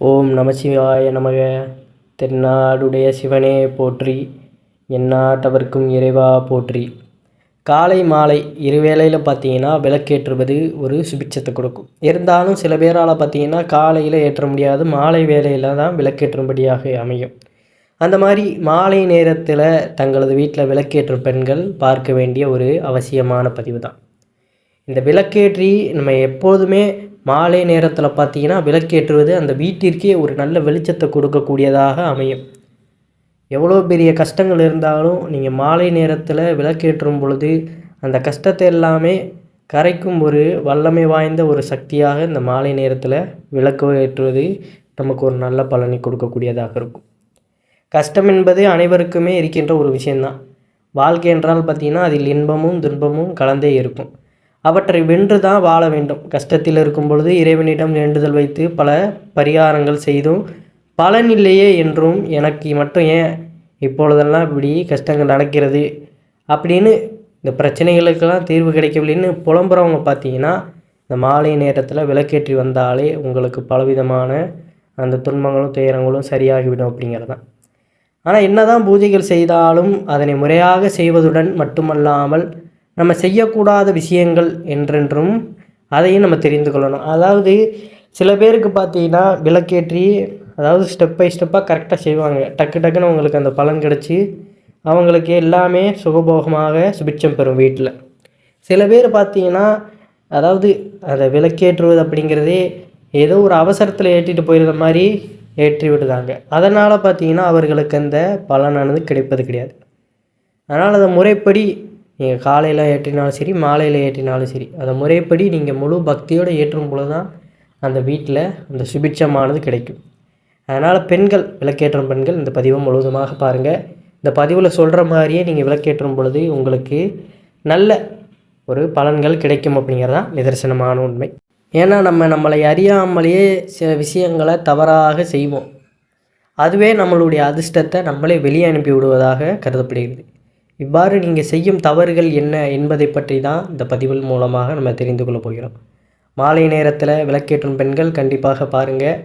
ஓம் நமசிவாய நமக. தென்னாடுடைய சிவனே போற்றி. எந்நாட்டவர்க்கும் இறைவா போற்றி. காலை மாலை இருவேளையில் பார்த்தீங்கன்னா விளக்கேற்றுவது ஒரு சுபிட்சத்தை கொடுக்கும். இருந்தாலும் சில பேரால் பார்த்தீங்கன்னா காலையில் ஏற்ற முடியாது மாலை வேலையில் தான் விளக்கேற்றும்படியாக அமையும். அந்த மாதிரி மாலை நேரத்தில் தங்களது வீட்டில் விளக்கேற்றும் பெண்கள் பார்க்க வேண்டிய ஒரு அவசியமான பதிவு தான் இந்த விளக்கேற்றி நம்ம எப்போதுமே மாலை நேரத்தில் பார்த்தீங்கன்னா விளக்கேற்றுவது அந்த வீட்டிற்கே ஒரு நல்ல வெளிச்சத்தை கொடுக்கக்கூடியதாக அமையும். எவ்வளோ பெரிய கஷ்டங்கள் இருந்தாலும் நீங்கள் மாலை நேரத்தில் விளக்கேற்றும் பொழுது அந்த கஷ்டத்தை எல்லாமே கரைக்கும் ஒரு வல்லமை வாய்ந்த ஒரு சக்தியாக இந்த மாலை நேரத்தில் விளக்கு ஏற்றுவது நமக்கு ஒரு நல்ல பலனை கொடுக்கக்கூடியதாக இருக்கும். கஷ்டம் என்பது அனைவருக்குமே இருக்கின்ற ஒரு விஷயந்தான் வாழ்க்கை என்றால் பார்த்திங்கன்னா அதில் இன்பமும் துன்பமும் கலந்தே இருக்கும். அவற்றை வென்று தான் வாழ வேண்டும். கஷ்டத்தில் இருக்கும் பொழுது இறைவனிடம் வேண்டுதல் வைத்து பல பரிகாரங்கள் செய்தும் பலன் இல்லையே என்றும் எனக்கு மட்டும் ஏன் இப்பொழுதெல்லாம் இப்படி கஷ்டங்கள் நடக்கிறது? அப்படின்னு இந்த பிரச்சனைகளுக்கெல்லாம் தீர்வு கிடைக்கவில்லைன்னு புலம்புறவங்க பார்த்தீங்கன்னா இந்த மாலை நேரத்தில் விளக்கேற்றி வந்தாலே உங்களுக்கு பலவிதமான அந்த துன்பங்களும் துயரங்களும் சரியாகிவிடும் அப்படிங்கிறது தான் ஆனால் என்னதான் பூஜைகள் செய்தாலும் அதனை முறையாக செய்வதுடன் மட்டுமல்லாமல் நம்ம செய்யக்கூடாத விஷயங்கள் என்றென்றும் அதையும் நம்ம தெரிந்து கொள்ளணும். அதாவது சில பேருக்கு பார்த்தீங்கன்னா விளக்கேற்றி அதாவது ஸ்டெப் பை ஸ்டெப்பாக கரெக்டாக செய்வாங்க. டக்கு டக்குன்னு அவங்களுக்கு அந்த பலன் கிடச்சி அவங்களுக்கு எல்லாமே சுகபோகமாக சுபிட்சம் பெறும் வீட்டில். சில பேர் பார்த்தீங்கன்னா அதாவது அதை விளக்கேற்றுவது அப்படிங்கிறதே ஏதோ ஒரு அவசரத்தில் ஏற்றிட்டு போயிருந்த மாதிரி ஏற்றி விடுதாங்க அதனால் பார்த்தீங்கன்னா அவர்களுக்கு அந்த பலனானது கிடைப்பது கிடையாது. அதனால் அதை முறைப்படி நீங்கள் காலையில் ஏற்றினாலும் சரி மாலையில் ஏற்றினாலும் சரி அதை முறைப்படி நீங்கள் முழு பக்தியோடு ஏற்றும் பொழுது தான் அந்த வீட்டில் அந்த சுபிட்சமானது கிடைக்கும். அதனால் பெண்கள் விளக்கேற்றும் பெண்கள் இந்த பதிவை முழுவதுமாக பாருங்கள் இந்த பதிவில் சொல்கிற மாதிரியே நீங்கள் விளக்கேற்றும் பொழுது உங்களுக்கு நல்ல ஒரு பலன்கள் கிடைக்கும் அப்படிங்கிறதான் நிதர்சனமான உண்மை. ஏன்னா நம்ம நம்மளை அறியாமலேயே சில விஷயங்களை தவறாக செய்வோம். அதுவே நம்மளுடைய அதிர்ஷ்டத்தை நம்மளே வெளியே அனுப்பி விடுவதாக கருதப்படுகிறது. இவ்வாறு நீங்கள் செய்யும் தவறுகள் என்ன என்பதை பற்றி தான் இந்த பதிவில் மூலமாக நம்ம தெரிந்து கொள்ள போகிறோம். மாலை நேரத்தில் விளக்கேற்றும் பெண்கள் கண்டிப்பாக பாருங்கள்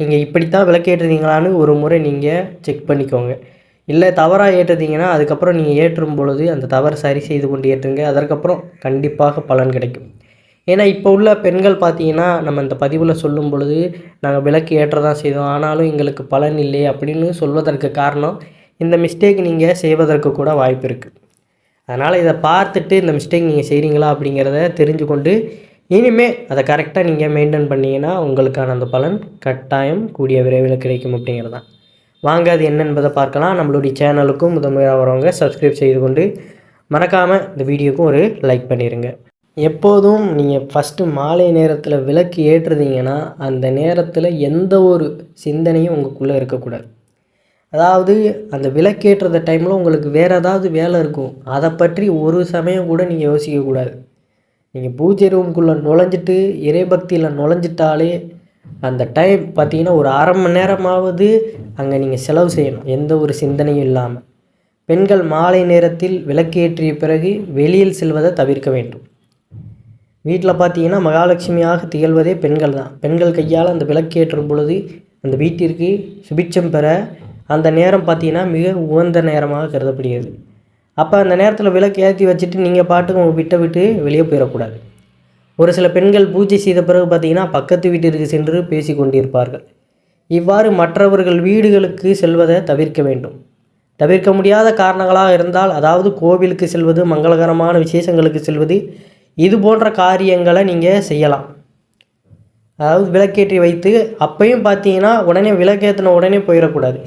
நீங்கள் இப்படித்தான் விளக்கேற்றுறீங்களான்னு ஒரு முறை நீங்கள் செக் பண்ணிக்கோங்க. இல்லை தவறாக ஏற்றுறீங்கன்னா அதுக்கப்புறம் நீங்கள் ஏற்றும் பொழுது அந்த தவறு சரி செய்து கொண்டு ஏற்றுங்க. அதற்கப்புறம் கண்டிப்பாக பலன் கிடைக்கும். ஏன்னா இப்போ உள்ள பெண்கள் பார்த்தீங்கன்னா நம்ம இந்த பதிவில் சொல்லும் பொழுது நாங்கள் விளக்கு ஏற்ற தான் செய்தோம். ஆனாலும் எங்களுக்கு பலன் இல்லை அப்படின்னு சொல்வதற்கு காரணம் இந்த மிஸ்டேக் நீங்கள் செய்வதற்கு கூட வாய்ப்பு இருக்குது அதனால் இதை பார்த்துட்டு இந்த மிஸ்டேக் நீங்கள் செய்கிறீங்களா அப்படிங்கிறத தெரிஞ்சு கொண்டு இனிமேல் அதை கரெக்டாக நீங்கள் மெயின்டைன் பண்ணிங்கன்னா உங்களுக்கான அந்த பலன் கட்டாயம் கூடிய விரைவில் கிடைக்கும் அப்படிங்கிறது தான் வாங்க அது என்னென்பதை பார்க்கலாம். நம்மளுடைய சேனலுக்கும் முதன்மையாக வரவங்க சப்ஸ்கிரைப் செய்து கொண்டு மறக்காமல் இந்த வீடியோக்கும் ஒரு லைக் பண்ணிடுங்க எப்போதும் நீங்கள் ஃபஸ்ட்டு மாலை நேரத்தில் விளக்கு ஏற்றுறீங்கன்னா அந்த நேரத்தில் எந்த ஒரு சிந்தனையும் உங்களுக்குள்ளே இருக்கக்கூடாது. அதாவது அந்த விளக்கேற்றுற டைமில் உங்களுக்கு வேறு ஏதாவது வேலை இருக்கும். அதை பற்றி ஒரு சமயம் கூட நீங்கள் யோசிக்கக்கூடாது நீங்கள் பூஜை ரூம்குள்ளே நுழைஞ்சிட்டு இறைபக்தியில் நுழைஞ்சிட்டாலே அந்த டைம் பார்த்தீங்கன்னா ஒரு அரை மணி நேரமாவது அங்கே நீங்கள் செலவு செய்யணும். எந்த ஒரு சிந்தனையும் இல்லாமல் பெண்கள் மாலை நேரத்தில் விளக்கேற்றிய பிறகு வெளியில் செல்வதை தவிர்க்க வேண்டும். வீட்டில் பார்த்தீங்கன்னா மகாலட்சுமியாக திகழ்வதே பெண்கள் தான். பெண்கள் கையால் அந்த விளக்கேற்றும் பொழுது அந்த வீட்டிற்கு சுபிட்சம் பெற அந்த நேரம் பார்த்தீங்கன்னா மிக உகந்த நேரமாக கருதப்படுகிறது. அப்போ அந்த நேரத்தில் விளக்கு ஏற்றி வச்சுட்டு நீங்கள் பாட்டுக்கு உங்கள் விட்டை விட்டு வெளியே போயிடக்கூடாது. ஒரு சில பெண்கள் பூஜை செய்த பிறகு பார்த்தீங்கன்னா பக்கத்து வீட்டிற்கு சென்று பேசி கொண்டிருப்பார்கள். இவ்வாறு மற்றவர்கள் வீடுகளுக்கு செல்வதை தவிர்க்க வேண்டும். தவிர்க்க முடியாத காரணங்களாக இருந்தால் அதாவது கோவிலுக்கு செல்வது மங்களகரமான விசேஷங்களுக்கு செல்வது இது போன்ற காரியங்களை நீங்கள் செய்யலாம். அதாவது விளக்கேற்றி வைத்து அப்பையும் பார்த்தீங்கன்னா உடனே விளக்கேற்றின உடனே போயிடக்கூடாது.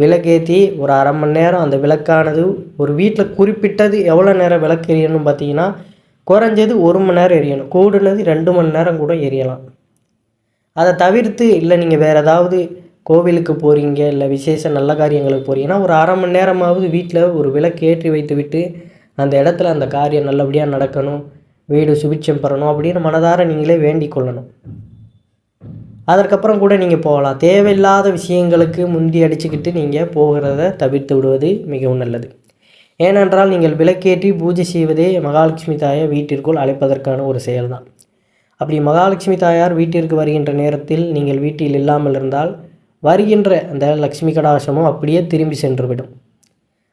விளக்கேற்றி ஒரு அரை மணி நேரம் அந்த விளக்கானது ஒரு வீட்டில் குறிப்பிட்டது எவ்வளோ நேரம் விளக்கு எரியணும்னு பார்த்தீங்கன்னா குறைஞ்சது ஒரு மணி நேரம் எரியணும். கூடுனது ரெண்டு மணி நேரம் கூட எரியலாம். அதை தவிர்த்து இல்லை நீங்கள் வேறு ஏதாவது கோவிலுக்கு போகிறீங்க இல்லை விசேஷ நல்ல காரியங்களுக்கு போகிறீங்கன்னா ஒரு அரை மணி நேரமாவது வீட்டில் ஒரு விளக்கு ஏற்றி வைத்து விட்டு அந்த இடத்துல அந்த காரியம் நல்லபடியாக நடக்கணும் வீடு சுபிட்சம் பெறணும் அப்படின்னு மனதார நீங்களே வேண்டிக் கொள்ளணும். அதற்கப்புறம் கூட நீங்கள் போகலாம். தேவையில்லாத விஷயங்களுக்கு முந்தி அடிச்சுக்கிட்டு நீங்கள் போகிறத தவிர்த்து விடுவது மிகவும் நல்லது. ஏனென்றால் நீங்கள் விளக்கேற்றி பூஜை செய்வதே மகாலட்சுமி தாயை வீட்டிற்குள் அழைப்பதற்கான ஒரு செயல்தான். அப்படி மகாலட்சுமி தாயார் வீட்டிற்கு வருகின்ற நேரத்தில் நீங்கள் வீட்டில் இல்லாமல் இருந்தால் வருகின்ற அந்த லக்ஷ்மி கடாசமும் அப்படியே திரும்பி சென்றுவிடும்.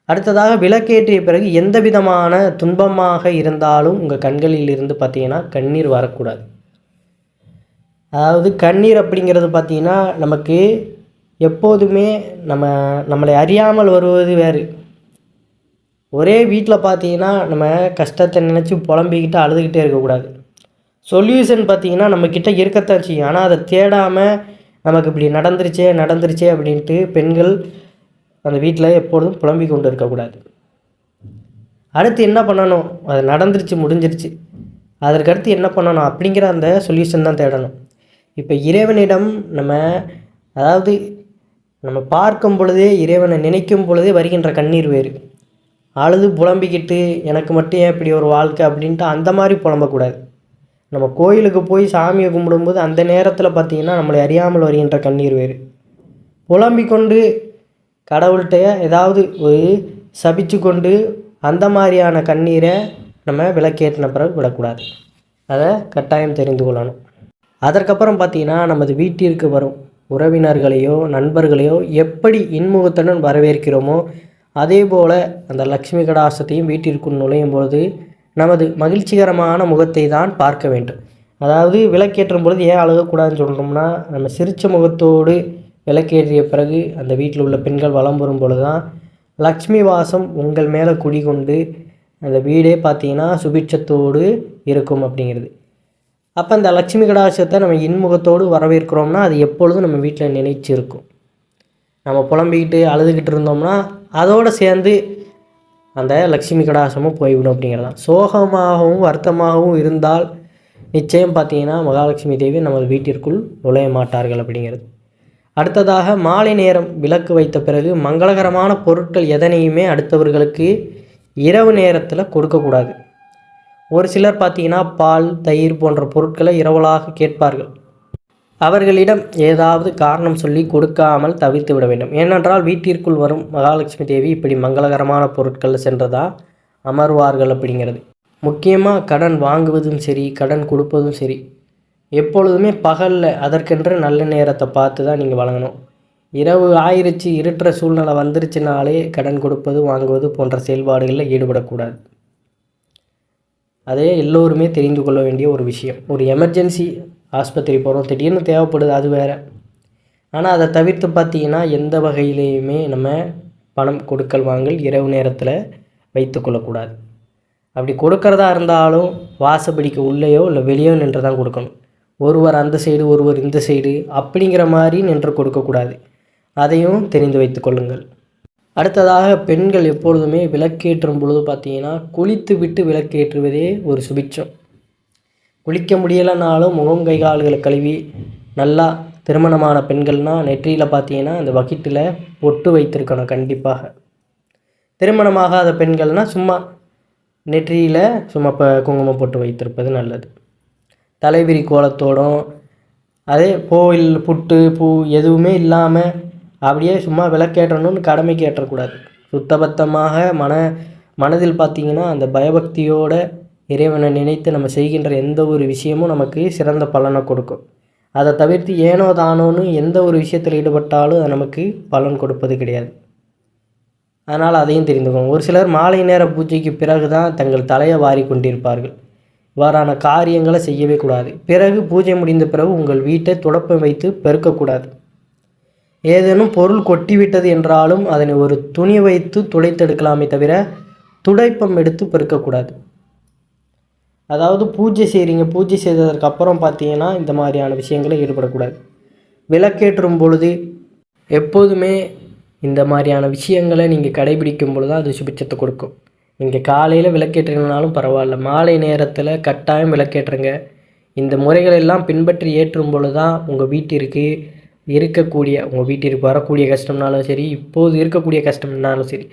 அடுத்ததாக விளக்கேற்றிய பிறகு எந்த விதமான துன்பமாக இருந்தாலும் உங்கள் கண்களில் இருந்து பார்த்தீங்கன்னா கண்ணீர் வரக்கூடாது. அதாவது கண்ணீர் அப்படிங்கிறது பார்த்தீங்கன்னா நமக்கு எப்போதுமே நம்ம நம்மளை அறியாமல் வருவது வேறு. ஒரே வீட்டில் பார்த்தீங்கன்னா நம்ம கஷ்டத்தை நினச்சி புலம்பிக்கிட்டு அழுதுகிட்டே இருக்கக்கூடாது. சொல்யூஷன் பார்த்தீங்கன்னா நம்மக்கிட்ட இருக்கத்தான் செய்யும். ஆனால் அதை தேடாமல் நமக்கு இப்படி நடந்துருச்சே நடந்துருச்சே அப்படின்ட்டு பெண்கள் அந்த வீட்டில் எப்பொழுதும் புலம்பிக் கொண்டு இருக்கக்கூடாது. அடுத்து என்ன பண்ணணும்? அது நடந்துருச்சு முடிஞ்சிருச்சு. அதற்கடுத்து என்ன பண்ணணும்? அப்படிங்கிற அந்த சொல்யூஷன் தான் தேடணும். இப்போ இறைவனிடம் நம்ம அதாவது நம்ம பார்க்கும் பொழுதே இறைவனை நினைக்கும் பொழுதே வருகின்ற கண்ணீர் வேறு. அழுது புலம்பிக்கிட்டு எனக்கு மட்டும் ஏன் இப்படி ஒரு வாழ்க்கை அப்படின்ட்டு அந்த மாதிரி புலம்பக்கூடாது. நம்ம கோயிலுக்கு போய் சாமியை கும்பிடும்போது அந்த நேரத்தில் பார்த்திங்கன்னா நம்மளை அறியாமல் வருகின்ற கண்ணீர் வேறு. புலம்பிக் கொண்டு கடவுள்கிட்ட ஏதாவது ஒரு சபிச்சு கொண்டு அந்த மாதிரியான கண்ணீரை நம்ம விளக்கேற்றின பிறகு விடக்கூடாது. அதை கட்டாயம் தெரிந்து கொள்ளணும். அதற்கப்புறம் பார்த்தீங்கன்னா நமது வீட்டிற்கு வரும் உறவினர்களையோ நண்பர்களையோ எப்படி இன்முகத்துடன் வரவேற்கிறோமோ அதே போல் அந்த லக்ஷ்மி கடாசத்தையும் வீட்டிற்குள் நுழையும் பொழுது நமது மகிழ்ச்சிகரமான முகத்தை தான் பார்க்க வேண்டும். அதாவது விளக்கேற்றும் பொழுது ஏன் அழுகக்கூடாதுன்னு சொல்கிறோம்னா நம்ம சிரித்த முகத்தோடு விளக்கேற்றிய பிறகு அந்த வீட்டில் உள்ள பெண்கள் வலம் வரும் பொழுது தான் லக்ஷ்மி வாசம் உங்கள் மேலே குடிகொண்டு அந்த வீடே பார்த்தீங்கன்னா சுபிட்சத்தோடு இருக்கும் அப்படிங்கிறது. அப்போ அந்த லக்ஷ்மி கடாட்சத்தை நம்ம இன்முகத்தோடு வரவேற்கிறோம்னா அது எப்பொழுதும் நம்ம வீட்டில் நினைச்சிருக்கும். நம்ம புலம்பிக்கிட்டு அழுதுகிட்டு இருந்தோம்னா அதோடு சேர்ந்து அந்த லக்ஷ்மி கடாசமும் போய்விடும் அப்படிங்கிறது தான் சோகமாகவும் வருத்தமாகவும் இருந்தால் நிச்சயம் பார்த்தீங்கன்னா மகாலட்சுமி தேவி நமது வீட்டிற்குள் நுழைய மாட்டார்கள் அப்படிங்கிறது. அடுத்ததாக மாலை நேரம் விளக்கு வைத்த பிறகு மங்களகரமான பொருட்கள் எதனையுமே அடுத்தவர்களுக்கு இரவு நேரத்தில் கொடுக்கக்கூடாது. ஒரு சிலர் பார்த்தீங்கன்னா பால் தயிர் போன்ற பொருட்களை இரவலாக கேட்பார்கள். அவர்களிடம் ஏதாவது காரணம் சொல்லி கொடுக்காமல் தவிர்த்து விட வேண்டும். ஏனென்றால் வீட்டிற்குள் வரும் மகாலட்சுமி தேவி இப்படி மங்களகரமான பொருட்களில் சென்றதா அமர்வார்கள் அப்படிங்கிறது. முக்கியமாக கடன் வாங்குவதும் சரி கடன் கொடுப்பதும் சரி. எப்பொழுதுமே பகலில் அதற்கென்று நல்ல நேரத்தை பார்த்து தான் நீங்கள் வழங்கணும். இரவு ஆயிருச்சு இருட்டுற சூழ்நிலை வந்துருச்சுனாலே கடன் கொடுப்பது வாங்குவது போன்ற செயல்பாடுகளில் ஈடுபடக்கூடாது. அதே எல்லோருமே தெரிந்து கொள்ள வேண்டிய ஒரு விஷயம். ஒரு எமர்ஜென்சி ஆஸ்பத்திரி போகிறோம் திடீர்னு தேவைப்படுது அது வேறு. ஆனால் அதை தவிர்த்து பார்த்தீங்கன்னா எந்த வகையிலையுமே நம்ம பணம் கொடுக்கல் வாங்கல் இரவு நேரத்தில் வைத்து கொள்ளக்கூடாது. அப்படி கொடுக்கறதா இருந்தாலும் வாசப்படிக்கு உள்ளேயோ இல்லை வெளியோ நின்று தான் கொடுக்கணும். ஒருவர் அந்த சைடு ஒருவர் இந்த சைடு அப்படிங்கிற மாதிரி நின்று கொடுக்கக்கூடாது. அதையும் தெரிந்து வைத்து கொள்ளுங்கள். அடுத்ததாக பெண்கள் எப்பொழுதுமே விளக்கேற்றும் பொழுது பார்த்தீங்கன்னா குளித்து விட்டு விளக்கேற்றுவதே ஒரு சுபிட்சம். குளிக்க முடியலைனாலும் முகம் கை கால்களை கழுவி நல்லா திருமணமான பெண்கள்னால் நெற்றியில் பார்த்தீங்கன்னா அந்த வகிட்டில் பொட்டு வைத்திருக்கணும் கண்டிப்பாக. திருமணமாகாத பெண்கள்னால் சும்மா நெற்றியில் சும்மா இப்போ குங்குமம் போட்டு வைத்திருப்பது நல்லது. தலைவிரி கோலத்தோடும் அதே கோவில் புட்டு பூ எதுவுமே இல்லாமல் அப்படியே சும்மா விளக்கேற்றணும்னு கடமைக்கு ஏற்றக்கூடாது சுத்தபத்தமாக மன மனதில் பார்த்திங்கன்னா அந்த பயபக்தியோட இறைவனை நினைத்து நம்ம செய்கின்ற எந்த ஒரு விஷயமும் நமக்கு சிறந்த பலனை கொடுக்கும். அதை தவிர்த்து ஏனோ தானோன்னு எந்த ஒரு விஷயத்தில் ஈடுபட்டாலும் அது நமக்கு பலன் கொடுப்பது கிடையாது. அதனால் அதையும் தெரிந்துக்கணும் ஒரு சிலர் மாலை நேர பூஜைக்கு பிறகு தான் தங்கள் தலையை வாரி கொண்டிருப்பார்கள். இவ்வாறான காரியங்களை செய்யவே கூடாது. பிறகு பூஜை முடிந்த பிறகு உங்கள் வீட்டை துடப்பம் வைத்து பெருக்கக்கூடாது. ஏதேனும் பொருள் கொட்டிவிட்டது என்றாலும் அதனை ஒரு துணி வைத்து துடைத்தெடுக்கலாமே தவிர துடைப்பம் எடுத்து பெருக்கக்கூடாது. அதாவது பூஜை செய்கிறீங்க பூஜை செய்ததற்கு அப்புறம் பார்த்தீங்கன்னா இந்த மாதிரியான விஷயங்களை ஈடுபடக்கூடாது. விளக்கேற்றும் பொழுது எப்போதுமே இந்த மாதிரியான விஷயங்களை நீங்கள் கடைபிடிக்கும் பொழுது தான் அது சுபிச்சத்தை கொடுக்கும். நீங்கள் காலையில் விளக்கேற்றினாலும் பரவாயில்ல மாலை நேரத்தில் கட்டாயம் விளக்கேற்றுங்க. இந்த முறைகளெல்லாம் பின்பற்றி ஏற்றும் பொழுது தான் உங்கள் வீட்டிற்கு இருக்கக்கூடிய உங்கள் வீட்டிற்கு வரக்கூடிய கஷ்டம்னாலும் சரி இப்போது இருக்கக்கூடிய கஷ்டம்னாலும் சரி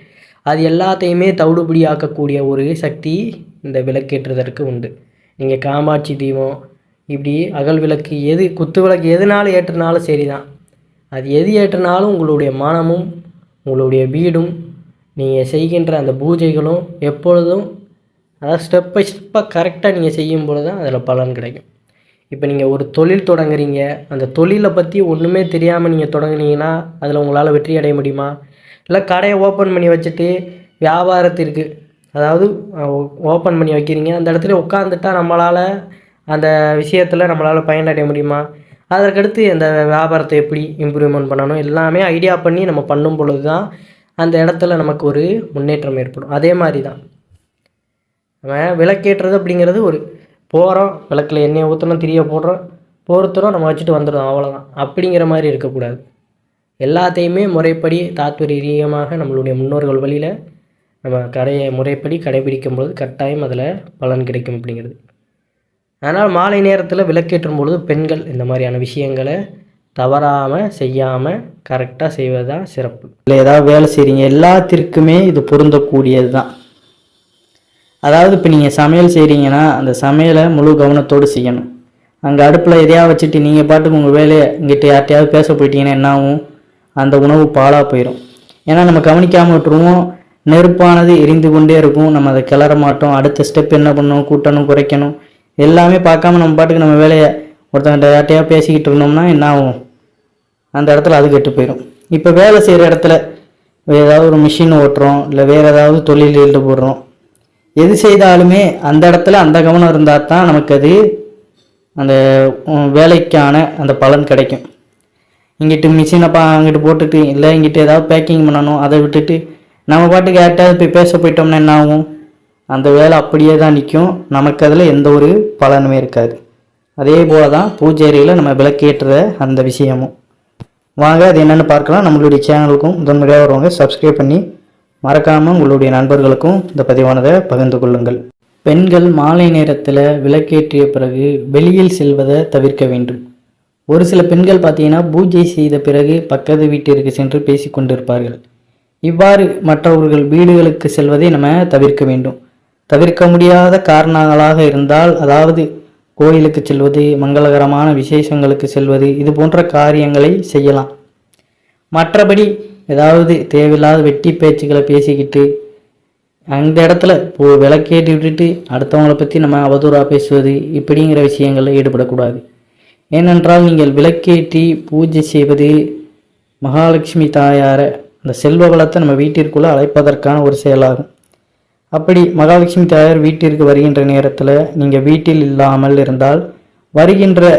அது எல்லாத்தையுமே தவிடுபடி ஆக்கக்கூடிய ஒரு சக்தி இந்த விளக்கேற்றுவதற்கு உண்டு. நீங்கள் காமாட்சி தீபம் இப்படி அகல் விளக்கு எது குத்து விளக்கு எதுனாலும் ஏற்றினாலும் சரி தான் அது எது ஏற்றினாலும் உங்களுடைய மனமும் உங்களுடைய வீடும் நீங்கள் செய்கின்ற அந்த பூஜைகளும் எப்பொழுதும் அதாவது ஸ்டெப் பை ஸ்டெப்பாக கரெக்டாக நீங்கள் செய்யும் பொழுது தான் அதில் பலன் கிடைக்கும். இப்போ நீங்கள் ஒரு தொழில் தொடங்குறீங்க அந்த தொழிலை பற்றி ஒன்றுமே தெரியாமல் நீங்கள் தொடங்குனீங்கன்னா அதில் உங்களால் வெற்றி அடைய முடியுமா? இல்லை கடையை ஓப்பன் பண்ணி வச்சுட்டு வியாபாரத்திற்கு அதாவது ஓப்பன் பண்ணி வைக்கிறீங்க அந்த இடத்துல உட்காந்துட்டா நம்மளால் அந்த விஷயத்தில் நம்மளால் பயனடைய முடியுமா? அதற்கடுத்து அந்த வியாபாரத்தை எப்படி இம்ப்ரூவ்மெண்ட் பண்ணணும்? எல்லாமே ஐடியா பண்ணி நம்ம பண்ணும் பொழுது தான் அந்த இடத்துல நமக்கு ஒரு முன்னேற்றம் ஏற்படும். அதே மாதிரி தான் நம்ம விளக்கேற்றது அப்படிங்கிறது ஒரு போகிறோம் விளக்கில் எண்ணெய் ஊற்றுறோம் திரிய போடுறோம் பொறுத்துறோம் நம்ம வச்சுட்டு வந்துடுறோம் அவ்வளோதான் அப்படிங்கிற மாதிரி இருக்கக்கூடாது. எல்லாத்தையுமே முறைப்படி தாத்பரியமாக நம்மளுடைய முன்னோர்கள் வழியில் நம்ம கடையை முறைப்படி கடைபிடிக்கும் பொழுது கட்டாயம் அதில் பலன் கிடைக்கும் அப்படிங்கிறது. அதனால் மாலை நேரத்தில் விளக்கேற்றும் பொழுது பெண்கள் இந்த மாதிரியான விஷயங்களை தவறாமல் செய்யாமல் கரெக்டாக செய்வது தான் சிறப்பு. இல்லை ஏதாவது வேலை செய்கிறீங்க எல்லாத்திற்குமே இது பொருந்தக்கூடியது தான் அதாவது இப்போ நீங்கள் சமையல் செய்கிறீங்கன்னா அந்த சமையலை முழு கவனத்தோடு செய்யணும். அங்கே அடுப்பில் எதையாக வச்சுட்டு நீங்கள் பாட்டுக்கு உங்கள் வேலையை இங்கிட்ட யார்ட்டையாவது பேச போயிட்டீங்கன்னா என்ன ஆகும்? அந்த உணவு பாழாக போயிடும் ஏன்னா நம்ம கவனிக்காமல் விட்டுருவோம். நெருப்பானது எரிந்து கொண்டே இருக்கும். நம்ம அதை கிளற மாட்டோம். அடுத்த ஸ்டெப் என்ன பண்ணணும்? கூட்டணும் குறைக்கணும். எல்லாமே பார்க்காம நம்ம பாட்டுக்கு நம்ம வேலையை ஒருத்தங்கிட்ட யார்ட்டையாக பேசிக்கிட்டு இருந்தோம்னா என்ன ஆகும்? அந்த இடத்துல அது கெட்டு போயிடும் இப்போ வேலை செய்கிற இடத்துல ஏதாவது ஒரு மிஷின் ஓட்டுறோம். இல்லை வேறு ஏதாவது தொழில் ஈடுபடுறோம் எது செய்தாலுமே அந்த இடத்துல அந்த கவனம் இருந்தால் தான் நமக்கு அது அந்த வேலைக்கான அந்த பலன் கிடைக்கும். இங்கிட்டு மிஷினை பா அங்கிட்டு போட்டுட்டு இல்லை இங்கிட்டு ஏதாவது பேக்கிங் பண்ணணும் அதை விட்டுட்டு நம்ம பாட்டுக்கு யார்கிட்டயாவது போய் பேச போயிட்டோம்னா என்ன ஆகும்? அந்த வேலை அப்படியே தான் நிற்கும் நமக்கு அதில் எந்த ஒரு பலனுமே இருக்காது. அதே போல தான் பூஜை அறையில் நம்ம விளக்கேற்றுற அந்த விஷயமும். வாங்க அது என்னென்னு பார்க்கலாம். நம்மளுடைய சேனலுக்கும் முதன்முறையாக வருவாங்க. சப்ஸ்கிரைப் பண்ணி மறக்காமல் உங்களுடைய நண்பர்களுக்கும் இந்த பதிவானதை பகிர்ந்து கொள்ளுங்கள். பெண்கள் மாலை நேரத்தில் விளக்கேற்றிய பிறகு வெளியில் செல்வதை தவிர்க்க வேண்டும். ஒரு சில பெண்கள் பார்த்தீங்கன்னா பூஜை செய்த பிறகு பக்கத்து வீட்டிற்கு சென்று பேசிக் கொண்டிருப்பார்கள். இவ்வாறு மற்றவர்கள் வீடுகளுக்கு செல்வதை நம்ம தவிர்க்க வேண்டும். தவிர்க்க முடியாத காரணங்களாக இருந்தால் அதாவது கோயிலுக்கு செல்வது மங்களகரமான விசேஷங்களுக்கு செல்வது இது போன்ற காரியங்களை செய்யலாம். மற்றபடி ஏதாவது தேவையில்லாத வெட்டி பேச்சுக்களை பேசிக்கிட்டு அந்த இடத்துல இப்போ விளக்கேற்றி விட்டுட்டு அடுத்தவங்களை பற்றி நம்ம அவதூறாக பேசுவது இப்படிங்கிற விஷயங்களில் ஈடுபடக்கூடாது. ஏனென்றால் நீங்கள் விளக்கேற்றி பூஜை செய்வது மகாலட்சுமி தாயாரை அந்த செல்வ வளத்தை நம்ம வீட்டிற்குள்ளே அழைப்பதற்கான ஒரு செயலாகும். அப்படி மகாலட்சுமி தாயார் வீட்டிற்கு வருகின்ற நேரத்தில் நீங்கள் வீட்டில் இல்லாமல் இருந்தால் வருகின்ற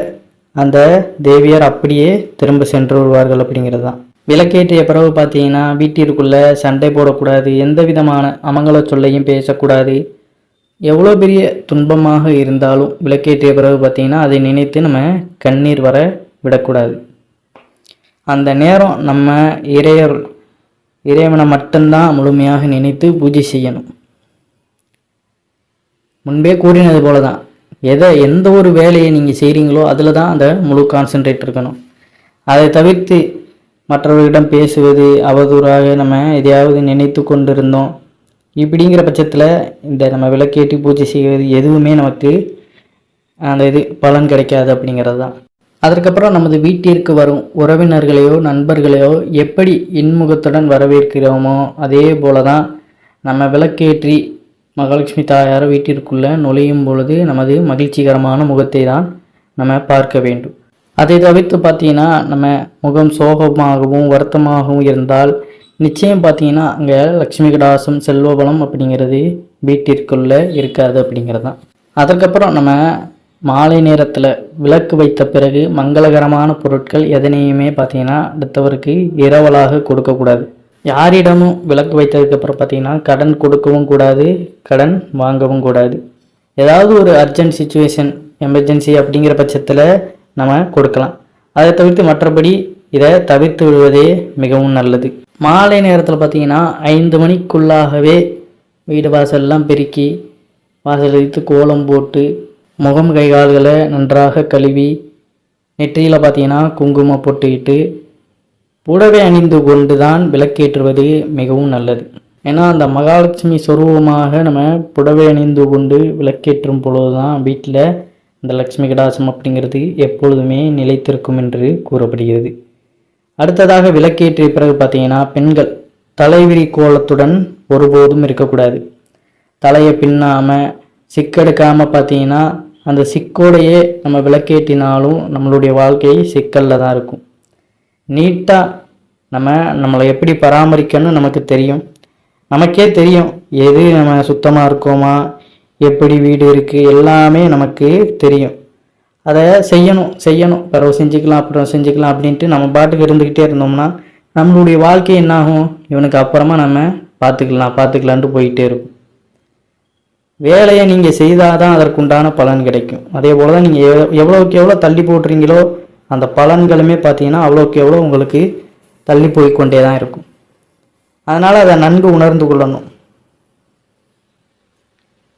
அந்த தேவியார் அப்படியே திரும்ப சென்று வருவார்கள் அப்படிங்கிறது தான் விளக்கேற்றிய பிறகு பார்த்தீங்கன்னா வீட்டிற்குள்ளே சண்டை போடக்கூடாது எந்த விதமான அமங்கல சொல்லையும் பேசக்கூடாது. எவ்வளோ பெரிய துன்பமாக இருந்தாலும் விளக்கேற்றிய பிறகு பார்த்தீங்கன்னா அதை நினைத்து நம்ம கண்ணீர் வர விடக்கூடாது. அந்த நேரம் நம்ம இறையர் இறைவனை மட்டும்தான் முழுமையாக நினைத்து பூஜை செய்யணும். முன்பே கூறினது போல தான் எதை எந்த ஒரு வேலையை நீங்கள் செய்கிறீங்களோ அதில் தான் அந்த முழு கான்சென்ட்ரேட் இருக்கணும். அதை தவிர்த்து மற்றவர்களிடம் பேசுவது அவதூறாக நம்ம எதையாவது நினைத்து கொண்டிருந்தோம். இப்படிங்கிற பட்சத்தில் இந்த நம்ம விளக்கேற்றி பூஜை செய்வது எதுவுமே நமக்கு அந்த இது பலன் கிடைக்காது அப்படிங்கிறது தான் அதற்கப்புறம் நமது வீட்டிற்கு வரும் உறவினர்களையோ நண்பர்களையோ எப்படி இன்முகத்துடன் வரவேற்கிறோமோ அதே போல தான் நம்ம விளக்கேற்றி மகாலட்சுமி தாயார் வீட்டிற்குள்ளே நுழையும் பொழுது நமது மகிழ்ச்சிகரமான முகத்தை தான் நம்ம பார்க்க வேண்டும். அதை தவிர்த்து பார்த்தீங்கன்னா நம்ம முகம் சோகமாகவும் வருத்தமாகவும் இருந்தால் நிச்சயம் பார்த்தீங்கன்னா அங்கே லக்ஷ்மி கடாசம் செல்வபலம் அப்படிங்கிறது வீட்டிற்குள்ளே இருக்காது அப்படிங்கிறது தான். அதற்கப்புறம் நம்ம மாலை நேரத்தில் விளக்கு வைத்த பிறகு மங்களகரமான பொருட்கள் எதனையுமே பார்த்தீங்கன்னா அடுத்தவருக்கு இரவலாக கொடுக்கக்கூடாது. யாரிடமும் விளக்கு வைத்ததுக்கப்புறம் பார்த்தீங்கன்னா கடன் கொடுக்கவும் கூடாது கடன் வாங்கவும் கூடாது. ஏதாவது ஒரு அர்ஜென்ட் சுச்சுவேஷன் எமர்ஜென்சி அப்படிங்கிற பட்சத்தில் நம்ம கொடுக்கலாம். அதை தவிர்த்து மற்றபடி இதை தவிர்த்து விடுவதே மிகவும் நல்லது. மாலை நேரத்தில் பார்த்தீங்கன்னா ஐந்து மணிக்குள்ளாகவே வீடு வாசல்லாம் பெருக்கி வாசல் எடுத்து கோலம் போட்டு முகம் கை கால்களை நன்றாக கழுவி நெற்றியில் பார்த்தீங்கன்னா குங்குமம் போட்டுக்கிட்டு புடவை அணிந்து கொண்டு தான் விளக்கேற்றுவது மிகவும் நல்லது. ஏன்னா அந்த மகாலட்சுமி சொரூபமாக நம்ம புடவை அணிந்து கொண்டு விளக்கேற்றும் பொழுது தான் வீட்டில் இந்த லக்ஷ்மி கடாசம் அப்படிங்கிறது எப்பொழுதுமே நிலைத்திருக்கும் என்று கூறப்படுகிறது. அடுத்ததாக விளக்கேற்றிய பிறகு பார்த்தீங்கன்னா பெண்கள் தலைவிரி கோலத்துடன் ஒருபோதும் இருக்கக்கூடாது. தலையை பின்னாமல் சிக்கெடுக்காமல் பார்த்தீங்கன்னா அந்த சிக்கோடையே நம்ம விளக்கேற்றினாலும் நம்மளுடைய வாழ்க்கை சிக்கலில் தான் இருக்கும். நீட்டாக நம்ம நம்மளை எப்படி பராமரிக்கணும்னு நமக்கு தெரியும். நமக்கே தெரியும் எது நம்ம சுத்தமாக இருக்கோமா எப்படி வீடு இருக்குது எல்லாமே நமக்கு தெரியும். அதை செய்யணும் செய்யணும். பிறகு செஞ்சுக்கலாம் அப்புறம் செஞ்சுக்கலாம் அப்படின்ட்டு நம்ம பாட்டுக்கு இருந்துக்கிட்டே இருந்தோம்னா நம்மளுடைய வாழ்க்கை என்னாகும்? இவனுக்கு அப்புறமா நம்ம பார்த்துக்கலாம் பார்த்துக்கலான்ட்டு போயிட்டே இருக்கும். வேலையை நீங்கள் செய்தால் தான் அதற்குண்டான பலன் கிடைக்கும். அதே போல் தான் நீங்கள் எவ் எவ்வளோக்கு எவ்வளோ தள்ளி போடுறீங்களோ அந்த பலன்களுமே பார்த்தீங்கன்னா அவ்வளோக்கு எவ்வளோ உங்களுக்கு தள்ளி போய் கொண்டே தான் இருக்கும். அதனால் அதை நன்கு உணர்ந்து கொள்ளணும்.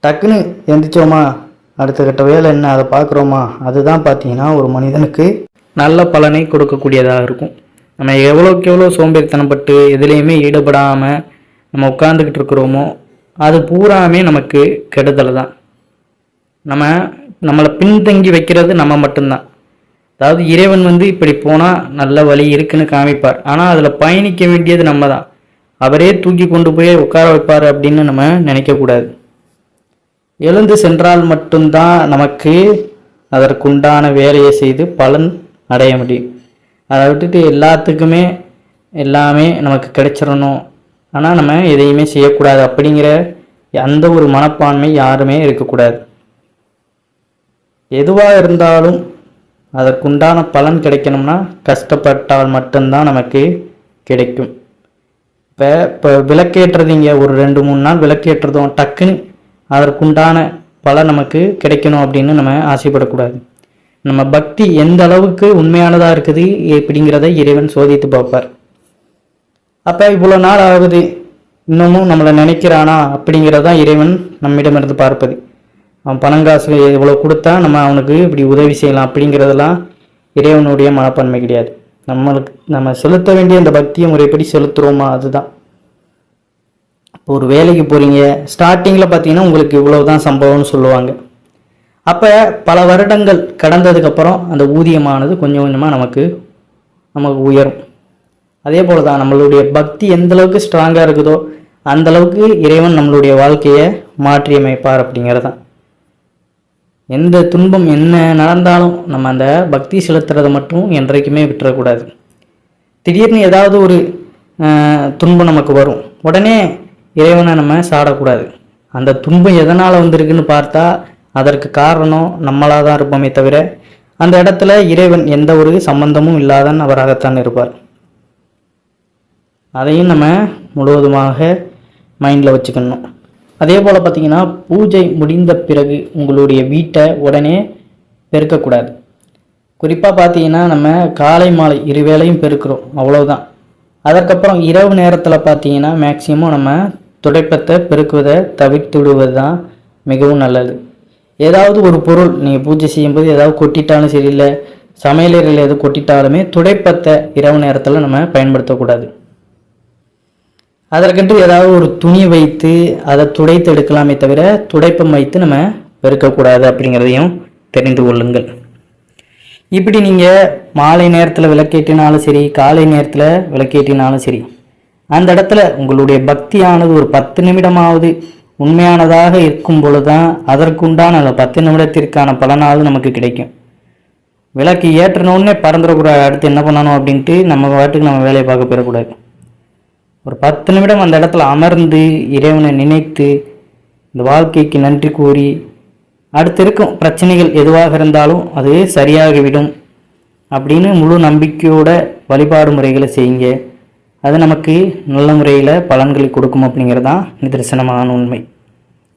டக்குன்னு எந்திரிச்சோமா? அடுத்த கட்ட வேலை என்ன? அதை பார்க்குறோமா? அதுதான் பார்த்தீங்கன்னா ஒரு மனிதனுக்கு நல்ல பலனை கொடுக்கக்கூடியதாக இருக்கும். நம்ம எவ்வளோக்கு எவ்வளோ சோம்பேறித்தனப்பட்டு எதுலேயுமே ஈடுபடாமல் நம்ம உட்காந்துக்கிட்டு இருக்கிறோமோ அது பூராமே நமக்கு கெடுதல் தான். நம்ம நம்மளை பின்தங்கி வைக்கிறது நம்ம மட்டும்தான். அதாவது இறைவன் வந்து இப்படி போனால் நல்ல வழி இருக்குன்னு காமிப்பார். ஆனால் அதில் பயணிக்க வேண்டியது நம்ம தான். அவரே தூக்கி கொண்டு போய் உட்கார வைப்பார் அப்படின்னு நம்ம நினைக்கக்கூடாது. எழுந்து சென்றால் மட்டும்தான் நமக்கு அதற்குண்டான வேலையை செய்து பலன் அடைய முடியும். அதை விட்டுட்டு எல்லாத்துக்குமே எல்லாமே நமக்கு கிடைச்சிடணும். ஆனால் நம்ம எதையுமே செய்யக்கூடாது. அப்படிங்கிற அந்த ஒரு மனப்பான்மை யாருமே இருக்கக்கூடாது. எதுவாக இருந்தாலும் அதற்குண்டான பலன் கிடைக்கணும்னா கஷ்டப்பட்டால் மட்டும்தான் நமக்கு கிடைக்கும். இப்போ இப்போ விளக்கேற்றுறதீங்க ஒரு ரெண்டு மூணு நாள் விளக்கேற்றுறதும் டக்குன்னு அதற்குண்டான பலன் நமக்கு கிடைக்கணும் அப்படின்னு நம்ம ஆசைப்படக்கூடாது. நம்ம பக்தி எந்த அளவுக்கு உண்மையானதாக இருக்குது எப்படிங்கிறத இறைவன் சோதித்து பார்ப்பார். அப்போ இவ்வளோ நாள் ஆகுது இன்னமும் நம்மளை நினைக்கிறானா அப்படிங்கிறதான் இறைவன் நம்மிடமிருந்து பார்ப்பது. அவன் பணங்காசு இவ்வளோ கொடுத்தா நம்ம அவனுக்கு இப்படி உதவி செய்யலாம் அப்படிங்கிறதெல்லாம் இறைவனுடைய மனப்பான்மை கிடையாது. நம்மளுக்கு நம்ம செலுத்த வேண்டிய அந்த பக்தியை முறைப்படி செலுத்துகிறோமா அதுதான். இப்போ ஒரு வேலைக்கு போகிறீங்க ஸ்டார்டிங்கில் பார்த்தீங்கன்னா உங்களுக்கு இவ்வளோ தான் சம்பவம்னு சொல்லுவாங்க. அப்போ பல வருடங்கள் கடந்ததுக்கப்புறம் அந்த ஊதியமானது கொஞ்சம் கொஞ்சமாக நமக்கு நமக்கு உயரும். அதே போல் தான் நம்மளுடைய பக்தி எந்த அளவுக்கு ஸ்ட்ராங்காக இருக்குதோ அந்த அளவுக்கு இறைவன் நம்மளுடைய வாழ்க்கையை மாற்றியமைப்பார் அப்படிங்கிறது தான் எந்த துன்பம் என்ன நடந்தாலும் நம்ம அந்த பக்தி செலுத்துறதை மட்டும் என்றைக்குமே விட்டுறக்கூடாது. திடீர்னு ஏதாவது ஒரு துன்பம் நமக்கு வரும். உடனே இறைவனை நம்ம சாடக்கூடாது. அந்த துன்பம் எதனால் வந்திருக்குன்னு பார்த்தா அதற்கு காரணம் நம்மளாக தான் இருப்போமே தவிர அந்த இடத்துல இறைவன் எந்த ஒரு சம்பந்தமும் இல்லாத அவராகத்தான் இருப்பார். அதையும் நம்ம முழுவதுமாக மைண்டில் வச்சுக்கணும். அதே போல் பார்த்தீங்கன்னா பூஜை முடிந்த பிறகு உங்களுடைய வீட்டை உடனே பெருக்கக்கூடாது. குறிப்பாக பார்த்தீங்கன்னா நம்ம காலை மாலை இரு வேளையும் பெருக்கிறோம் அவ்வளோதான் அதற்கப்புறம் இரவு நேரத்தில் பார்த்தீங்கன்னா மேக்சிமம் நம்ம துடைப்பத்தை பெருக்குவதை தவிர்த்து விடுவது தான் மிகவும் நல்லது. ஏதாவது ஒரு பொருள் நீங்கள் பூஜை செய்யும்போது ஏதாவது கொட்டிட்டாலும் சரியில்லை சமையலறையில் எது கொட்டிட்டாலுமே துடைப்பத்தை இரவு நேரத்தில் நம்ம பயன்படுத்தக்கூடாது. அதற்கென்று ஏதாவது ஒரு துணி வைத்து அதை துடைத்து எடுக்கலாமே தவிர துடைப்பம் வைத்து நம்ம பெருக்கக்கூடாது அப்படிங்கிறதையும் தெரிந்து கொள்ளுங்கள். இப்படி நீங்கள் மாலை நேரத்தில் விளக்கேற்றினாலும் சரி காலை நேரத்தில் விளக்கேற்றினாலும் சரி அந்த இடத்துல உங்களுடைய பக்தியானது ஒரு பத்து நிமிடமாவது உண்மையானதாக இருக்கும் பொழுது தான் அதற்குண்டான அந்த பத்து நிமிடத்திற்கான பலனாவது நமக்கு கிடைக்கும். விளக்கு ஏற்றினோடனே பறந்துடக்கூடாது அடுத்து என்ன பண்ணணும் அப்படின்ட்டு நம்ம பாட்டுக்கு நம்ம வேலையை பார்க்க போயிடக்கூடாது. ஒரு பத்து நிமிடம் அந்த இடத்துல அமர்ந்து இறைவனை நினைத்து இந்த வாழ்க்கைக்கு நன்றி கூறி அடுத்து இருக்கும் பிரச்சனைகள் எதுவாக இருந்தாலும் அது சரியாகிவிடும் அப்படின்னு முழு நம்பிக்கையோட வழிபாடு முறைகளை செய்யுங்க. அது நமக்கு நல்ல முறையில் பலன்களை கொடுக்கும் அப்படிங்கிறது தான் நிதர்சனமான உண்மை.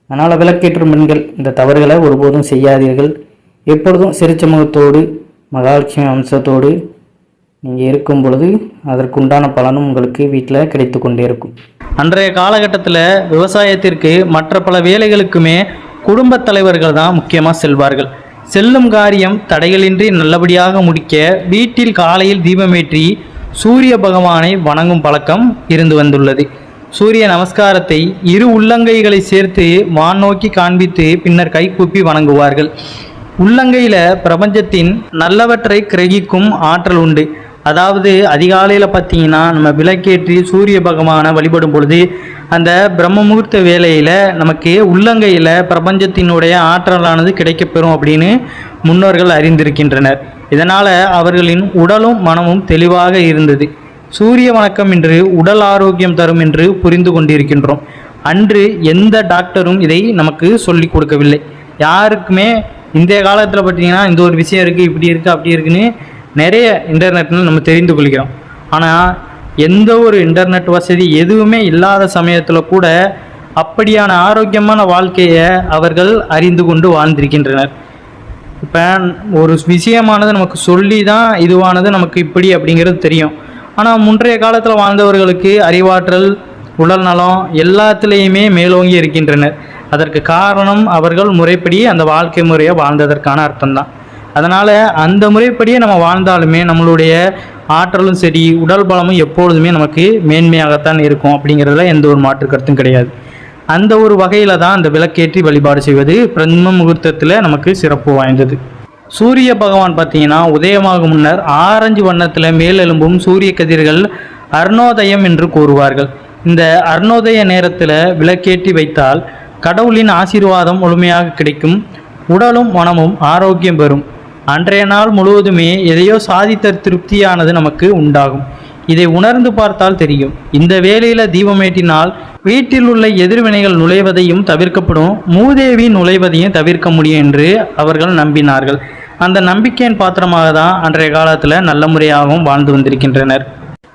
அதனால் விளக்கேற்றும் பெண்கள் இந்த தவறுகளை ஒருபோதும் செய்யாதீர்கள். எப்பொழுதும் சிறுச்சமூகத்தோடு மகாலட்சுமி அம்சத்தோடு நீங்கள் இருக்கும் பொழுது அதற்குண்டான பலனும் உங்களுக்கு வீட்டில் கிடைத்து கொண்டே இருக்கும். அன்றைய காலகட்டத்தில் விவசாயத்திற்கு மற்ற பல வேலைகளுக்குமே குடும்பத் தலைவர்கள் தான் முக்கியமாக செல்வார்கள். செல்லும் காரியம் தடைகளின்றி நல்லபடியாக முடிக்க வீட்டில் காலையில் தீபமேற்றி சூரிய பகவானை வணங்கும் பழக்கம் இருந்து வந்துள்ளது. சூரிய நமஸ்காரத்தை இரு உள்ளங்கைகளை சேர்த்து வான் நோக்கி காண்பித்து பின்னர் கைகூப்பி வணங்குவார்கள். உள்ளங்கையில் பிரபஞ்சத்தின் நல்லவற்றை கிரகிக்கும் ஆற்றல் உண்டு. அதாவது அதிகாலையில் பார்த்தீங்கன்னா நம்ம விளக்கேற்றி சூரிய பகவானை வழிபடும் பொழுது அந்த பிரம்ம முகூர்த்த வேலையில் நமக்கு உள்ளங்கையில் பிரபஞ்சத்தினுடைய ஆற்றலானது கிடைக்கப்பெறும் அப்படின்னு முன்னோர்கள் அறிந்திருக்கின்றனர். இதனால் அவர்களின் உடலும் மனமும் தெளிவாக இருந்தது. சூரிய வணக்கம் என்று உடல் ஆரோக்கியம் தரும் என்று புரிந்து கொண்டிருக்கின்றோம். அன்று எந்த டாக்டரும் இதை நமக்கு சொல்லிக் கொடுக்கவில்லை. யாருக்குமே இந்திய காலத்தில் பார்த்தீங்கன்னா இந்த ஒரு விஷயம் இருக்குது இப்படி இருக்குது அப்படி இருக்குன்னு நிறைய இன்டர்நெட்டில் நம்ம தெரிந்து கொள்கிறோம். ஆனால் எந்த ஒரு இன்டர்நெட் வசதி எதுவுமே இல்லாத சமயத்தில் கூட அப்படியான ஆரோக்கியமான வாழ்க்கையை அவர்கள் அறிந்து கொண்டு வாழ்ந்திருக்கின்றனர். இப்போ ஒரு விஷயமானது நமக்கு சொல்லி தான் இதுவானது நமக்கு இப்படி அப்படிங்கிறது தெரியும். ஆனால் முன்றைய காலத்தில் வாழ்ந்தவர்களுக்கு அறிவாற்றல் உடல் நலம் எல்லாத்துலேயுமே மேலோங்கி இருக்கின்றனர். அதற்கு காரணம் அவர்கள் முறைப்படி அந்த வாழ்க்கை முறையை வாழ்ந்ததற்கான அர்த்தம்தான். அதனால் அந்த முறைப்படியே நம்ம வாழ்ந்தாலுமே நம்மளுடைய ஆற்றலும் சரி உடல் பலமும் எப்பொழுதுமே நமக்கு மேன்மையாகத்தான் இருக்கும் அப்படிங்கிறதுல எந்த ஒரு மாற்று கருத்தும் கிடையாது. அந்த ஒரு வகையில் தான் அந்த விளக்கேற்றி வழிபாடு செய்வது. பிரம்ம முகூர்த்தத்தில் நமக்கு சிறப்பு வாய்ந்தது. சூரிய பகவான் பார்த்தீங்கன்னா உதயமாகும் முன்னர் ஆரஞ்சு வண்ணத்தில் மேலெலும்பும் சூரிய கதிர்கள் அருணோதயம் என்று கூறுவார்கள். இந்த அருணோதய நேரத்தில் விளக்கேற்றி வைத்தால் கடவுளின் ஆசீர்வாதம் முழுமையாக கிடைக்கும். உடலும் மனமும் ஆரோக்கியம் பெறும். அன்றைய நாள் முழுவதுமே எதையோ சாதித்த திருப்தியானது நமக்கு உண்டாகும். இதை உணர்ந்து பார்த்தால் தெரியும். இந்த வேளையில தீபமேட்டினால் வீட்டில் உள்ள எதிர்வினைகள் நுழைவதையும் தவிர்க்கப்படும் மூதேவி நுழைவதையும் தவிர்க்க முடியும் என்று அவர்கள் நம்பினார்கள். அந்த நம்பிக்கையின் பாத்திரமாக தான் அன்றைய காலத்தில் நல்ல முறையாகவும் வாழ்ந்து வந்திருக்கின்றனர்.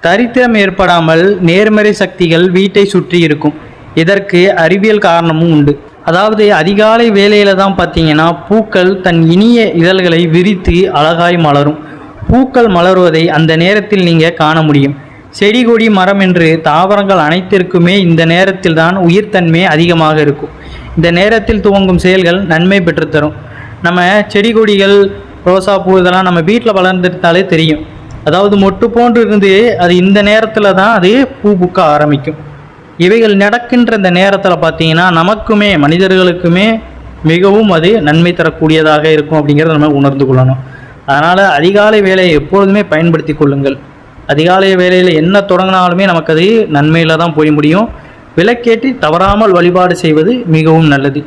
தரித்திரம் ஏற்படாமல் நேர்மறை சக்திகள் வீட்டை சுற்றி இருக்கும். இதற்கு அறிவியல் காரணமும் உண்டு. அதாவது அதிகாலை வேலையில தான் பார்த்தீங்கன்னா பூக்கள் தன் இனிய இதழ்களை விரித்து அழகாய் மலரும். பூக்கள் மலருவதை அந்த நேரத்தில் நீங்கள் காண முடியும். செடி கொடி மரம் என்று தாவரங்கள் அனைத்திற்குமே இந்த நேரத்தில் தான் உயிர்த்தன்மை அதிகமாக இருக்கும். இந்த நேரத்தில் துவங்கும் செயல்கள் நன்மை பெற்றுத்தரும். நம்ம செடி கொடிகள் ரோசா பூ இதெல்லாம் நம்ம வீட்டில் வளர்ந்துட்டாலே தெரியும். அதாவது மொட்டு போன்று இருந்து அது இந்த நேரத்தில் தான் அது பூ பூக்க ஆரம்பிக்கும். இவைகள் நடக்கின்ற இந்த நேரத்தில் பார்த்தீங்கன்னா நமக்குமே மனிதர்களுக்குமே மிகவும் அது நன்மை தரக்கூடியதாக இருக்கும் அப்படிங்கிறத நம்ம உணர்ந்து கொள்ளணும். அதனால் அதிகாலை வேலையை எப்பொழுதுமே பயன்படுத்தி கொள்ளுங்கள். அதிகாலை வேலையில் என்ன தொடங்கினாலுமே நமக்கு அது நன்மையில் தான் போய் முடியும். விளக்கேற்றி தவறாமல் வழிபாடு செய்வது மிகவும் நல்லது.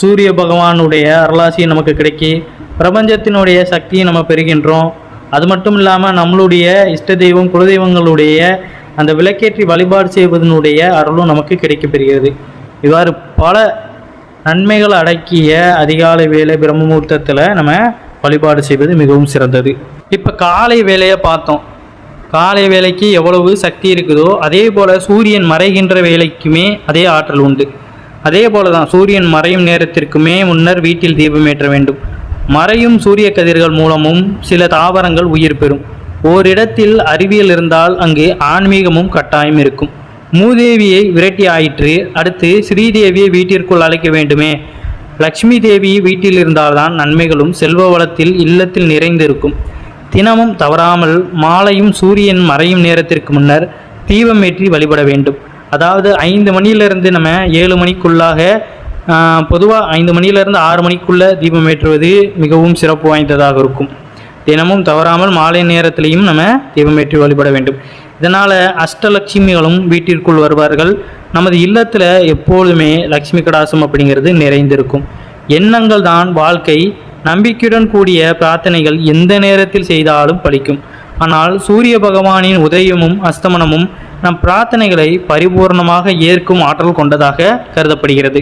சூரிய பகவானுடைய அருளாசியும் நமக்கு கிடைக்கி பிரபஞ்சத்தினுடைய சக்தியை நம்ம பெறுகின்றோம். அது மட்டும் இல்லாமல் நம்மளுடைய இஷ்ட தெய்வம் குலதெய்வங்களுடைய அந்த விளக்கேற்றி வழிபாடு செய்வதனுடைய அருளும் நமக்கு கிடைக்கப்பெறுகிறது இவ்வாறு பல நன்மைகள் அடக்கிய அதிகாலை வேலை பிரம்ம முகூர்த்தத்தில் நம்ம வழிபாடு செய்வது மிகவும் சிறந்தது. இப்போ காலை வேலையை பார்த்தோம். காலை வேலைக்கு எவ்வளவு சக்தி இருக்குதோ அதே போல் சூரியன் மறைகின்ற வேலைக்குமே அதே ஆற்றல் உண்டு. அதே போல தான் சூரியன் மறையும் நேரத்திற்குமே முன்னர் வீட்டில் தீபமேற்ற வேண்டும். மறையும் சூரிய கதிர்கள் மூலமும் சில தாவரங்கள் உயிர் பெறும். ஓரிடத்தில் அறிவியல் இருந்தால் அங்கு ஆன்மீகமும் கட்டாயம் இருக்கும். மூதேவியை விரட்டி ஆயிற்று அடுத்து ஸ்ரீதேவியை வீட்டிற்குள் அழைக்க வேண்டுமே. லக்ஷ்மி தேவி வீட்டில் இருந்தால்தான் நன்மைகளும் செல்வ வளத்தில் இல்லத்தில் நிறைந்திருக்கும். தினமும் தவறாமல் மாலையும் சூரியன் மறையும் நேரத்திற்கு முன்னர் தீபம் ஏற்றி வழிபட வேண்டும். அதாவது ஐந்து மணியிலிருந்து நம்ம ஏழு மணிக்குள்ளாக பொதுவாக ஐந்து மணியிலிருந்து ஆறு மணிக்குள்ள தீபம் ஏற்றுவது மிகவும் சிறப்பு வாய்ந்ததாக இருக்கும். தினமும் தவறாமல் மாலை நேரத்திலையும் நம்ம தீபம் ஏற்றி வழிபட வேண்டும். இதனால் அஷ்டலட்சுமிகளும் வீட்டிற்குள் வருவார்கள். நமது இல்லத்தில் எப்பொழுதுமே லக்ஷ்மி கடாசம் அப்படிங்கிறது நிறைந்திருக்கும். எண்ணங்கள் தான் வாழ்க்கை. நம்பிக்கையுடன் கூடிய பிரார்த்தனைகள் எந்த நேரத்தில் செய்தாலும் பலிக்கும். ஆனால் சூரிய பகவானின் உதயமும் அஸ்தமனமும் நம் பிரார்த்தனைகளை பரிபூர்ணமாக ஏற்கும் ஆற்றல் கொண்டதாக கருதப்படுகிறது.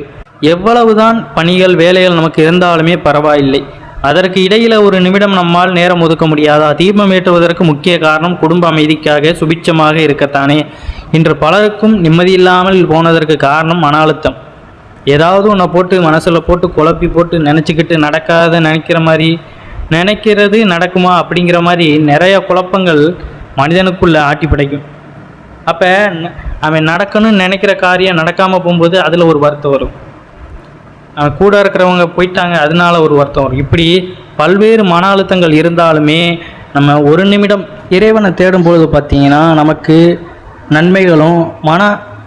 எவ்வளவுதான் பணிகள் வேலைகள் நமக்கு இருந்தாலுமே பரவாயில்லை. அதற்கு இடையில ஒரு நிமிடம் நம்மால் நேரம் ஒதுக்க முடியாதா? தீபம் ஏற்றுவதற்கு முக்கிய காரணம் குடும்ப அமைதிக்காக சுபிட்சமாக இருக்கத்தானே? இன்று பலருக்கும் நிம்மதியில்லாமல் போனதற்கு காரணம் மன அழுத்தம் ஏதாவது ஒன்றை போட்டு மனசில் போட்டு குழப்பி போட்டு நினச்சிக்கிட்டு நடக்காத நினைக்கிற மாதிரி நினைக்கிறது நடக்குமா அப்படிங்கிற மாதிரி நிறைய குழப்பங்கள் மனிதனுக்குள்ளே ஆட்டி படைக்கும். அப்போ அவன் நடக்கணும்னு நினைக்கிற காரியம் நடக்காமல் போகும்போது அதில் ஒரு வருத்தம் வரும். கூட இருக்கிறவங்க போயிட்டாங்க அதனால ஒரு வருத்தம் வரும். இப்படி பல்வேறு மன அழுத்தங்கள் இருந்தாலுமே நம்ம ஒரு நிமிடம் இறைவனை தேடும் பொழுது பார்த்தீங்கன்னா நமக்கு நன்மைகளும் மன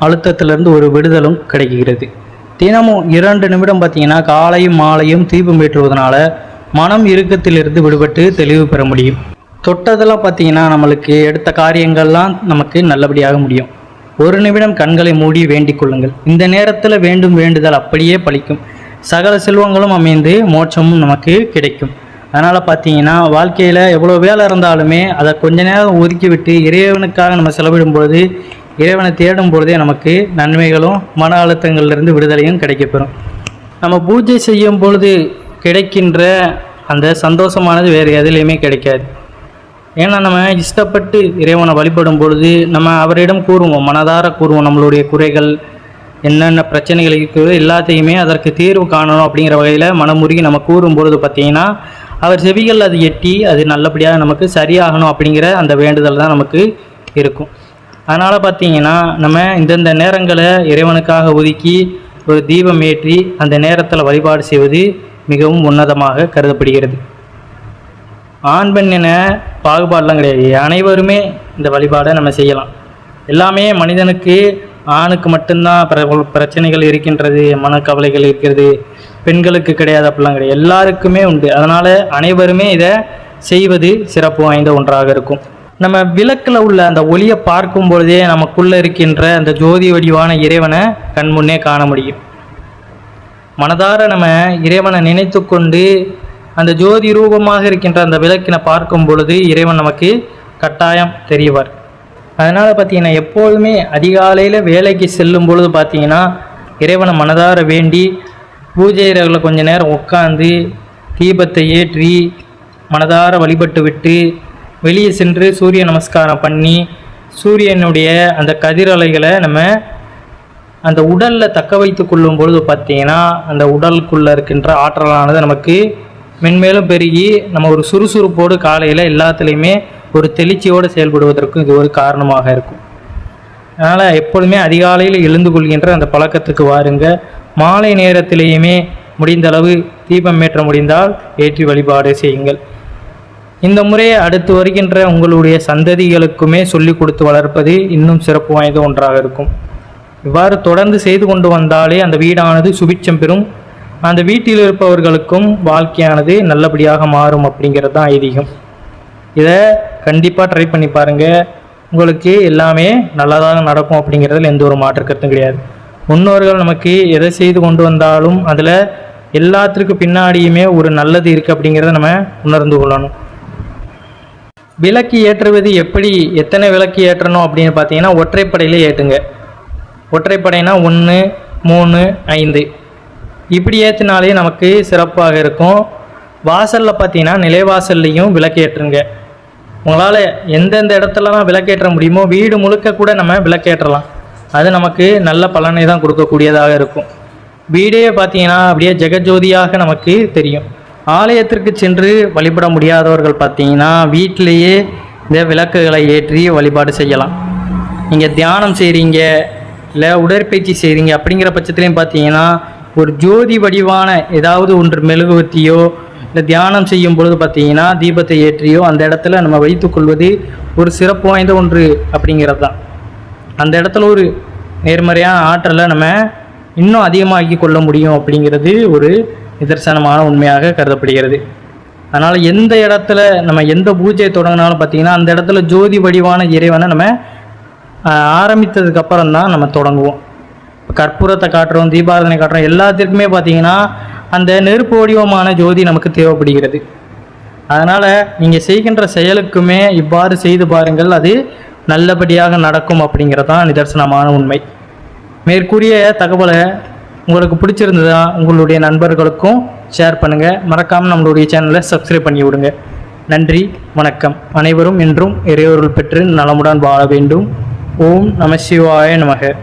அழுத்தத்திலிருந்து ஒரு விடுதலும் கிடைக்கிறது. தினமும் இரண்டு நிமிடம் பார்த்தீங்கன்னா காலையும் மாலையும் தீபம் ஏற்றுவதனால மனம் இறுக்கத்திலிருந்து விடுபட்டு தெளிவு பெற முடியும். தொட்டதெல்லாம் பார்த்தீங்கன்னா நம்மளுக்கு எடுத்த காரியங்கள்லாம் நமக்கு நல்லபடியாக முடியும். ஒரு நிமிடம் கண்களை மூடி வேண்டிக் கொள்ளுங்கள். இந்த நேரத்தில் வேண்டும் வேண்டுதல் அப்படியே பழிக்கும். சகல செல்வங்களும் அமைந்து மோட்சமும் நமக்கு கிடைக்கும். அதனால் பார்த்தீங்கன்னா வாழ்க்கையில் எவ்வளோ வேலை இருந்தாலுமே அதை கொஞ்ச நேரம் ஒதுக்கிவிட்டு இறைவனுக்காக நம்ம செலவிடும் பொழுது இறைவனை தேடும் பொழுதே நமக்கு நன்மைகளும் மன அழுத்தங்கள்லேருந்து விடுதலையும் கிடைக்கப்பெறும். நம்ம பூஜை செய்யும் பொழுது கிடைக்கின்ற அந்த சந்தோஷமானது வேறு எதுலேயுமே கிடைக்காது. ஏன்னா நம்ம இஷ்டப்பட்டு இறைவனை வழிபடும் பொழுது நம்ம அவரிடம் கூறுவோம் மனதார கூறுவோம் நம்மளுடைய குறைகள் என்னென்ன பிரச்சனைகள் இருக்கிறதோ எல்லாத்தையுமே அதற்கு தீர்வு காணணும் அப்படிங்கிற வகையில் மனமுருகி நம்ம கூறும்பொழுது பார்த்தீங்கன்னா அவர் செவிகள் அது எட்டி அது நல்லபடியாக நமக்கு சரியாகணும் அப்படிங்கிற அந்த வேண்டுதல் தான் நமக்கு இருக்கும். அதனால் பார்த்தீங்கன்னா நம்ம இந்தந்த நேரங்களை இறைவனுக்காக ஒதுக்கி ஒரு தீபம் ஏற்றி அந்த நேரத்தில் வழிபாடு செய்வது மிகவும் உன்னதமாக கருதப்படுகிறது. ஆண் பெண் என பாகுபாடெலாம் கிடையாது. அனைவருமே இந்த வழிபாடை நம்ம செய்யலாம். எல்லாமே மனிதனுக்கு ஆணுக்கு மட்டும்தான் பிர- பிரச்சனைகள் இருக்கின்றது மனக்கவலைகள் இருக்கிறது பெண்களுக்கு கிடையாது அப்படிலாம் கிடையாது. எல்லாருக்குமே உண்டு. அதனால் அனைவருமே இதை செய்வது சிறப்பு வாய்ந்த ஒன்றாக இருக்கும். நம்ம விளக்கில் உள்ள அந்த ஒளியை பார்க்கும் பொழுதே நமக்குள்ளே இருக்கின்ற அந்த ஜோதி வடிவான இறைவனை கண்முன்னே காண முடியும். மனதார நம்ம இறைவனை நினைத்து கொண்டு அந்த ஜோதி ரூபமாக இருக்கின்ற அந்த விளக்கினை பார்க்கும் பொழுது இறைவன் நமக்கு கட்டாயம் தெரியவர் அதனால் பார்த்தீங்கன்னா எப்போதுமே அதிகாலையில் வேலைக்கு செல்லும் பொழுது பார்த்தீங்கன்னா இறைவனை மனதார வேண்டி பூஜை அறையில் கொஞ்ச நேரம் உட்காந்து தீபத்தை ஏற்றி மனதார வழிபட்டு விட்டு வெளியே சென்று சூரிய நமஸ்காரம் பண்ணி சூரியனுடைய அந்த கதிரலைகளை நம்ம அந்த உடலில் தக்க வைத்து கொள்ளும் பொழுது பார்த்தீங்கன்னா அந்த உடலுக்குள்ளே இருக்கின்ற ஆற்றலானது நமக்கு மென்மேலும் பெருகி நம்ம ஒரு சுறுசுறுப்போடு காலையில் எல்லாத்துலேயுமே ஒரு தெளிச்சியோடு செயல்படுவதற்கும் இது ஒரு காரணமாக இருக்கும். அதனால் எப்பொழுதுமே அதிகாலையில் எழுந்து கொள்கின்ற அந்த பழக்கத்துக்கு வாருங்க. மாலை நேரத்திலேயுமே முடிந்த அளவு தீபம் ஏற்ற முடிந்தால் ஏற்றி வழிபாடு செய்யுங்கள். இந்த முறையை அடுத்து வருகின்ற உங்களுடைய சந்ததிகளுக்குமே சொல்லிக் கொடுத்து வளர்ப்பது இன்னும் சிறப்பு வாய்ந்த ஒன்றாக இருக்கும். இவ்வாறு தொடர்ந்து செய்து கொண்டு வந்தாலே அந்த வீடானது சுபிச்சம் பெறும். அந்த வீட்டில் இருப்பவர்களுக்கும் வாழ்க்கையானது நல்லபடியாக மாறும் அப்படிங்கிறது தான் ஐதீகம். இதை கண்டிப்பாக ட்ரை பண்ணி பாருங்கள் உங்களுக்கு எல்லாமே நல்லதாக நடக்கும் அப்படிங்கிறதுல எந்த ஒரு மாற்று கருத்தும் கிடையாது. முன்னோர்கள் நமக்கு எதை செய்து கொண்டு வந்தாலும் அதில் எல்லாத்திற்கு பின்னாடியுமே ஒரு நல்லது இருக்குது அப்படிங்கிறத நம்ம உணர்ந்து கொள்ளணும். விளக்கு ஏற்றுவது எப்படி? எத்தனை விளக்கு ஏற்றணும் அப்படின்னு பார்த்தீங்கன்னா ஒற்றைப்படையிலே ஏற்றுங்க ஒற்றைப்படைனா ஒன்று மூணு ஐந்து. இப்படி ஏற்றினாலே நமக்கு சிறப்பாக இருக்கும். வாசலில் பார்த்தீங்கன்னா நிலைவாசல்லையும் விளக்கேற்றுங்க உங்களால் எந்தெந்த இடத்துலலாம் விளக்கேற்ற முடியுமோ வீடு முழுக்க கூட நம்ம விளக்கேற்றலாம். அது நமக்கு நல்ல பலனை தான் கொடுக்கக்கூடியதாக இருக்கும். வீடே பார்த்தீங்கன்னா அப்படியே ஜெகஜோதியாக நமக்கு தெரியும். ஆலயத்திற்கு சென்று வழிபட முடியாதவர்கள் பார்த்தீங்கன்னா வீட்டிலேயே இந்த விளக்குகளை ஏற்றி வழிபாடு செய்யலாம். நீங்கள் தியானம் செய்கிறீங்க இல்லை உடற்பயிற்சி செய்கிறீங்க அப்படிங்கிற பட்சத்துலையும் பார்த்தீங்கன்னா ஒரு ஜோதி வடிவான ஏதாவது ஒன்று மெழுகுவர்த்தியோ இல்லை தியானம் செய்யும் பொழுது பார்த்தீங்கன்னா தீபத்தை ஏற்றியோ அந்த இடத்துல நம்ம வைத்துக்கொள்வது ஒரு சிறப்பு வாய்ந்த ஒன்று அப்படிங்கிறது தான். அந்த இடத்துல ஒரு நேர்மறையான ஆற்றலை நம்ம இன்னும் அதிகமாக்கி கொள்ள முடியும் அப்படிங்கிறது ஒரு நிதர்சனமான உண்மையாக கருதப்படுகிறது. அதனால் எந்த இடத்துல நம்ம எந்த பூஜையை தொடங்கினாலும் பார்த்தீங்கன்னா அந்த இடத்துல ஜோதி வடிவான இறைவனை நம்ம ஆஹ், ஆரம்பித்ததுக்கு அப்புறம் தான் நம்ம தொடங்குவோம். இப்போ கற்பூரத்தை காட்டுறோம் தீபாரதனை காட்டுறோம் எல்லாத்திற்குமே பார்த்தீங்கன்னா அந்த நெருப்பு வடிவமான ஜோதி நமக்கு தேவைப்படுகிறது. அதனால் நீங்கள் செய்கின்ற செயலுக்குமே இவ்வாறு செய்து பாருங்கள் அது நல்லபடியாக நடக்கும் அப்படிங்கிறது தான் நிதர்சனமான உண்மை. மேற்கூறிய தகவலை உங்களுக்கு பிடிச்சிருந்ததா உங்களுடைய நண்பர்களுக்கும் ஷேர் பண்ணுங்கள் மறக்காமல் நம்மளுடைய சேனலை சப்ஸ்கிரைப் பண்ணி விடுங்க. நன்றி வணக்கம். அனைவரும் என்றும் இறையொருள் பெற்று நலமுடன் வாழ வேண்டும். ஓம் நம சிவாய நமக.